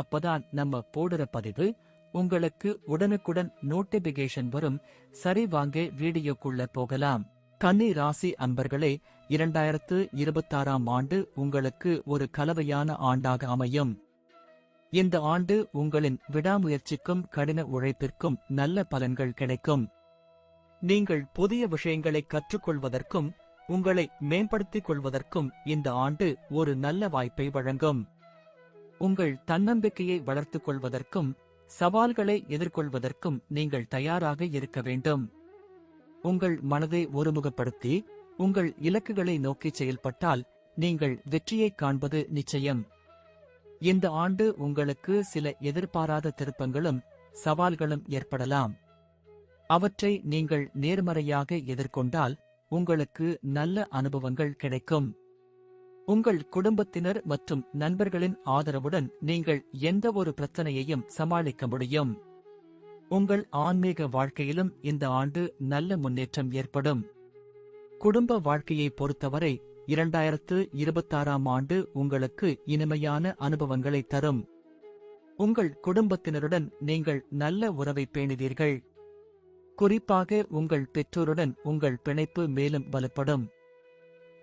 அப்பதான் நம்ம போடுற பதிவு உங்களுக்கு உடனுக்குடன் நோட்டிபிகேஷன் வரும். சரி வாங்க வீடியோக்குள்ள போகலாம். கன்னி ராசி அன்பர்களே இரண்டாயிரத்து இருபத்தாறாம் ஆண்டு உங்களுக்கு ஒரு கலவையான ஆண்டாக அமையும். இந்த ஆண்டு உங்களின் விடாமுயற்சிக்கும் கடின உழைப்பிற்கும் நல்ல பலன்கள் கிடைக்கும். நீங்கள் புதிய விஷயங்களை கற்றுக்கொள்வதற்கும் உங்களை மேம்படுத்திக் கொள்வதற்கும் இந்த ஆண்டு ஒரு நல்ல வாய்ப்பை வழங்கும். உங்கள் தன்னம்பிக்கையை வளர்த்துக் கொள்வதற்கும் சவால்களை எதிர்கொள்வதற்கும் நீங்கள் தயாராக இருக்க வேண்டும். உங்கள் மனதை ஒருமுகப்படுத்தி உங்கள் இலக்குகளை நோக்கி செயல்பட்டால் நீங்கள் வெற்றியை காண்பது நிச்சயம். இந்த ஆண்டு உங்களுக்கு சில எதிர்பாராத திருப்பங்களும் சவால்களும் ஏற்படலாம். அவற்றை நீங்கள் நேர்மறையாக எதிர்கொண்டால் உங்களுக்கு நல்ல அனுபவங்கள் கிடைக்கும். உங்கள் குடும்பத்தினர் மற்றும் நண்பர்களின் ஆதரவுடன் நீங்கள் எந்த ஒரு பிரச்சனையையும் சமாளிக்க முடியும். உங்கள் ஆன்மீக வாழ்க்கையிலும் இந்த ஆண்டு நல்ல முன்னேற்றம் ஏற்படும். குடும்ப வாழ்க்கையை பொறுத்தவரை இரண்டாயிரத்து இருபத்தாறாம் ஆண்டு உங்களுக்கு இனிமையான அனுபவங்களை தரும். உங்கள் குடும்பத்தினருடன் நீங்கள் நல்ல உறவை பேணுவீர்கள். குறிப்பாக உங்கள் பெற்றோருடன் உங்கள் பிணைப்பு மேலும் வலுப்படும்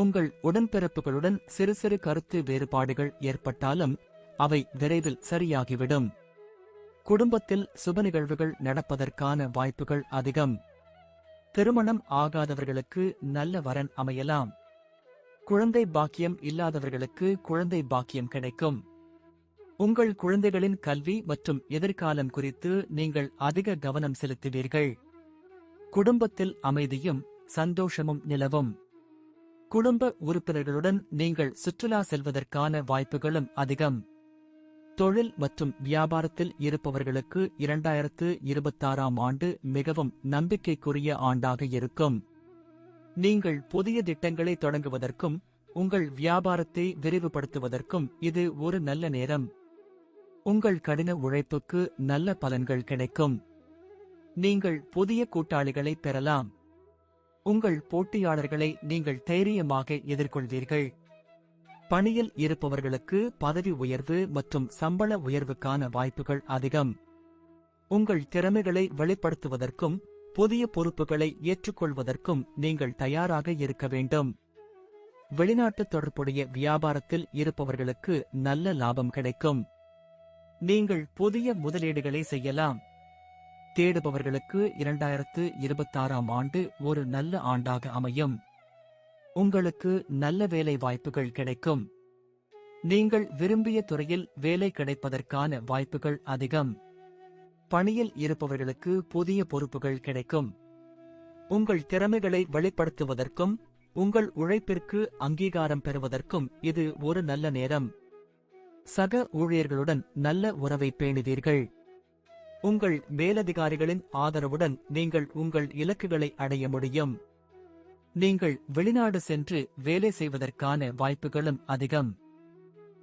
உங்கள் உடன்பிறப்புகளுடன் சிறு சிறு கருத்து வேறுபாடுகள் ஏற்பட்டாலும் அவை விரைவில் சரியாகிவிடும். குடும்பத்தில் சுப நிகழ்வுகள் நடப்பதற்கான வாய்ப்புகள் அதிகம். திருமணம் ஆகாதவர்களுக்கு நல்ல வரன் அமையலாம். குழந்தை பாக்கியம் இல்லாதவர்களுக்கு குழந்தை பாக்கியம் கிடைக்கும். உங்கள் குழந்தைகளின் கல்வி மற்றும் எதிர்காலம் குறித்து நீங்கள் அதிக கவனம் செலுத்துவீர்கள். குடும்பத்தில் அமைதியும் சந்தோஷமும் நிலவும். குடும்ப உறுப்பினர்களுடன் நீங்கள் சுற்றுலா செல்வதற்கான வாய்ப்புகளும் அதிகம். தொழில் மற்றும் வியாபாரத்தில் இருப்பவர்களுக்கு இரண்டாயிரத்து இருபத்தாறாம் ஆண்டு மிகவும் நம்பிக்கைக்குரிய ஆண்டாக இருக்கும். நீங்கள் புதிய திட்டங்களை தொடங்குவதற்கும் உங்கள் வியாபாரத்தை விரிவுபடுத்துவதற்கும் இது ஒரு நல்ல நேரம். உங்கள் கடின உழைப்புக்கு நல்ல பலன்கள் கிடைக்கும். நீங்கள் புதிய கூட்டாளிகளை பெறலாம். உங்கள் போட்டியாளர்களை நீங்கள் தைரியமாக எதிர்கொள்வீர்கள். பணியில் இருப்பவர்களுக்கு பதவி உயர்வு மற்றும் சம்பள உயர்வுக்கான வாய்ப்புகள் அதிகம். உங்கள் திறமைகளை வெளிப்படுத்துவதற்கும் புதிய பொறுப்புகளை ஏற்றுக்கொள்வதற்கும் நீங்கள் தயாராக இருக்க வேண்டும். வெளிநாட்டு தொடர்புடைய வியாபாரத்தில் இருப்பவர்களுக்கு நல்ல லாபம் கிடைக்கும். நீங்கள் புதிய முதலீடுகளை செய்யலாம். தேடுபவர்களுக்கு இரண்டாயிரத்து இருபத்தாறாம் ஆண்டு ஒரு நல்ல ஆண்டாக அமையும். உங்களுக்கு நல்ல வேலை வாய்ப்புகள் கிடைக்கும். நீங்கள் விரும்பிய துறையில் வேலை கிடைப்பதற்கான வாய்ப்புகள் அதிகம். பணியில் இருப்பவர்களுக்கு புதிய பொறுப்புகள் கிடைக்கும். உங்கள் திறமைகளை வெளிப்படுத்துவதற்கும் உங்கள் உழைப்பிற்கு அங்கீகாரம் பெறுவதற்கும் இது ஒரு நல்ல நேரம். சக ஊழியர்களுடன் நல்ல உறவை பேணுவீர்கள். உங்கள் மேலதிகாரிகளின் ஆதரவுடன் நீங்கள் உங்கள் இலக்குகளை அடைய முடியும். நீங்கள் வெளிநாடு சென்று வேலை செய்வதற்கான வாய்ப்புகளும் அதிகம்.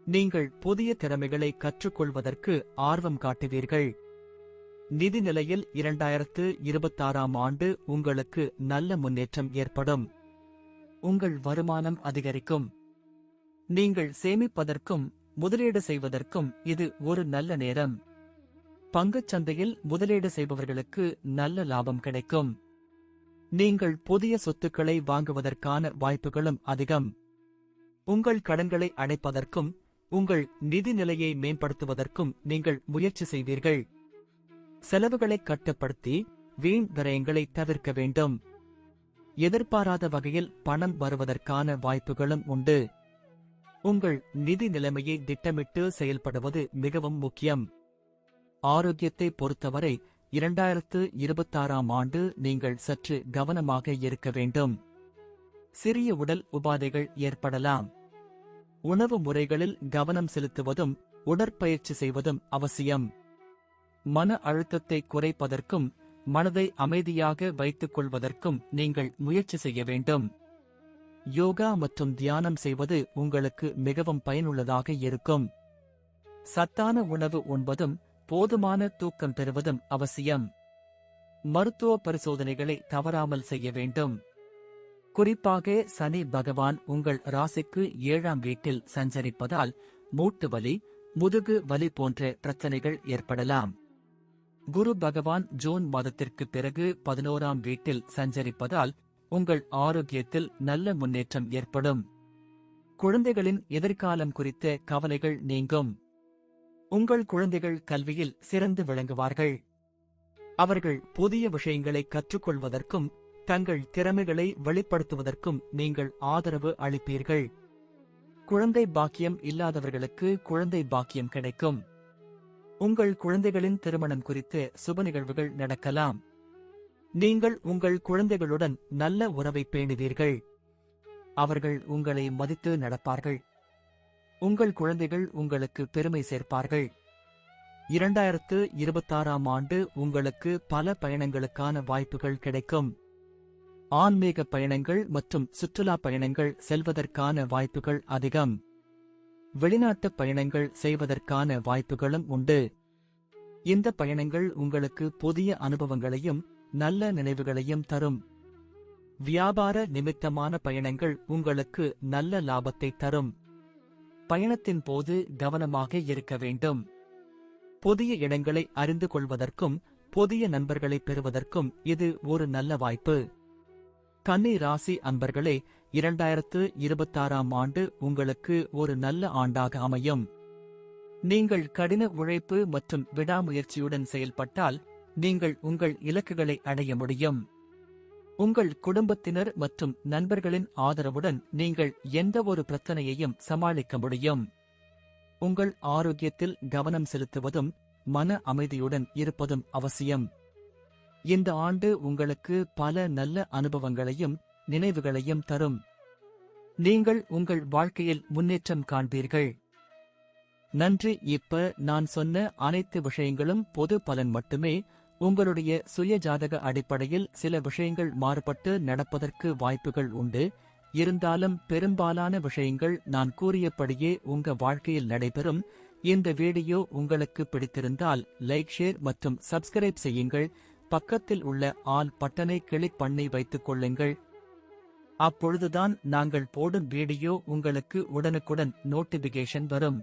நீங்கள் புதிய திறமைகளை கற்றுக்கொள்வதற்கு ஆர்வம் காட்டுவீர்கள். நிதி நிலையில் இரண்டாயிரத்து இருபத்தாறாம் ஆண்டு உங்களுக்கு நல்ல முன்னேற்றம் ஏற்படும். உங்கள் வருமானம் அதிகரிக்கும். நீங்கள் சேமிப்பதற்கும் முதலீடு செய்வதற்கும் இது ஒரு நல்ல நேரம். பங்குச் சந்தையில் முதலீடு செய்பவர்களுக்கு நல்ல லாபம் கிடைக்கும். நீங்கள் புதிய சொத்துக்களை வாங்குவதற்கான வாய்ப்புகளும் அதிகம். உங்கள் கடன்களை அடைப்பதற்கும் உங்கள் நிதி நிலையை மேம்படுத்துவதற்கும் நீங்கள் முயற்சி செய்வீர்கள். செலவுகளை கட்டுப்படுத்தி வீண் விரயங்களை தவிர்க்க வேண்டும். எதிர்பாராத வகையில் பணம் வருவதற்கான வாய்ப்புகளும் உண்டு. உங்கள் நிதி நிலைமையை திட்டமிட்டு செயல்படுவது மிகவும் முக்கியம். ஆரோக்கியத்தை பொறுத்தவரை இரண்டாயிரத்து இருபத்தாறாம் ஆண்டு நீங்கள் சற்று கவனமாக இருக்க வேண்டும். சிறிய உடல் உபாதைகள் ஏற்படலாம். உணவு முறைகளில் கவனம் செலுத்துவதும் உடற்பயிற்சி செய்வதும் அவசியம். மன அழுத்தத்தை குறைப்பதற்கும் மனதை அமைதியாக வைத்துக் கொள்வதற்கும் நீங்கள் முயற்சி செய்ய வேண்டும். யோகா மற்றும் தியானம் செய்வது உங்களுக்கு மிகவும் பயனுள்ளதாக இருக்கும். சத்தான உணவு உண்பதும் போதுமான தூக்கம் பெறுவதும் அவசியம். மருத்துவ பரிசோதனைகளை தவறாமல் செய்ய வேண்டும். குறிப்பாக சனி பகவான் உங்கள் ராசிக்கு ஏழாம் வீட்டில் சஞ்சரிப்பதால் மூட்டு வலி முதுகு வலி போன்ற பிரச்சனைகள் ஏற்படலாம். குரு பகவான் ஜூன் மாதத்திற்கு பிறகு பதினோராம் வீட்டில் சஞ்சரிப்பதால் உங்கள் ஆரோக்கியத்தில் நல்ல முன்னேற்றம் ஏற்படும். குழந்தைகளின் எதிர்காலம் குறித்த கவலைகள் நீங்கும். உங்கள் குழந்தைகள் கல்வியில் சிறந்து விளங்குவார்கள். அவர்கள் புதிய விஷயங்களை கற்றுக்கொள்வதற்கும் தங்கள் திறமைகளை வெளிப்படுத்துவதற்கும் நீங்கள் ஆதரவு அளிப்பீர்கள். குழந்தை பாக்கியம் இல்லாதவர்களுக்கு குழந்தை பாக்கியம் கிடைக்கும். உங்கள் குழந்தைகளின் திருமணம் குறித்து சுப நிகழ்வுகள் நடக்கலாம். நீங்கள் உங்கள் குழந்தைகளுடன் நல்ல உறவை பேணுவீர்கள். அவர்கள் உங்களை மதித்து நடப்பார்கள். உங்கள் குழந்தைகள் உங்களுக்கு பெருமை சேர்ப்பார்கள். இரண்டாயிரத்து இருபத்தாறாம் ஆண்டு உங்களுக்கு பல பயணங்களுக்கான வாய்ப்புகள் கிடைக்கும். ஆன்மீக பயணங்கள் மற்றும் சுற்றுலா பயணங்கள் செல்வதற்கான வாய்ப்புகள் அதிகம். வெளிநாட்டு பயணங்கள் செய்வதற்கான வாய்ப்புகளும் உண்டு. இந்த பயணங்கள் உங்களுக்கு புதிய அனுபவங்களையும் நல்ல நினைவுகளையும் தரும். வியாபார நிமித்தமான பயணங்கள் உங்களுக்கு நல்ல லாபத்தை தரும். பயணத்தின் போது கவனமாக இருக்க வேண்டும். புதிய இடங்களை அறிந்து கொள்வதற்கும் புதிய நண்பர்களை பெறுவதற்கும் இது ஒரு நல்ல வாய்ப்பு. கன்னி ராசி அன்பர்களே இரண்டாயிரத்து இருபத்தாறாம் ஆண்டு உங்களுக்கு ஒரு நல்ல ஆண்டாக அமையும். நீங்கள் கடின உழைப்பு மற்றும் விடாமுயற்சியுடன் செயல்பட்டால் நீங்கள் உங்கள் இலக்குகளை அடைய முடியும். உங்கள் குடும்பத்தினர் மற்றும் நண்பர்களின் ஆதரவுடன் நீங்கள் எந்தவொரு பிரச்சனையையும் சமாளிக்க முடியும். உங்கள் ஆரோக்கியத்தில் கவனம் செலுத்துவதும் மன அமைதியுடன் இருப்பதும் அவசியம். இந்த ஆண்டு உங்களுக்கு பல நல்ல அனுபவங்களையும் நினைவுகளையும் தரும். நீங்கள் உங்கள் வாழ்க்கையில் முன்னேற்றம் காண்பீர்கள். நன்றி. இப்ப நான் சொன்ன அனைத்து விஷயங்களும் பொது பலன் மட்டுமே. உங்களுடைய சுய ஜாதக அடிப்படையில் சில விஷயங்கள் மாறுபட்டு நடப்பதற்கு வாய்ப்புகள் உண்டு. இருந்தாலும் பெரும்பாலான விஷயங்கள் நான் கூறியபடியே உங்க வாழ்க்கையில் நடைபெறும். இந்த வீடியோ உங்களுக்கு பிடித்திருந்தால் லைக் ஷேர் மற்றும் சப்ஸ்கிரைப் செய்யுங்கள். பக்கத்தில் உள்ள ஆல் பட்டனை கிளிக் பண்ணி வைத்துக் கொள்ளுங்கள். அப்பொழுதுதான் நாங்கள் போடும் வீடியோ உங்களுக்கு உடனுக்குடன் நோட்டிபிகேஷன் வரும்.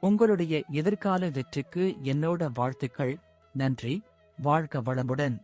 உங்களுடைய எதிர்கால வெற்றிக்கு என்னோட வாழ்த்துக்கள். நன்றி. வாழ்க வளமுடன்.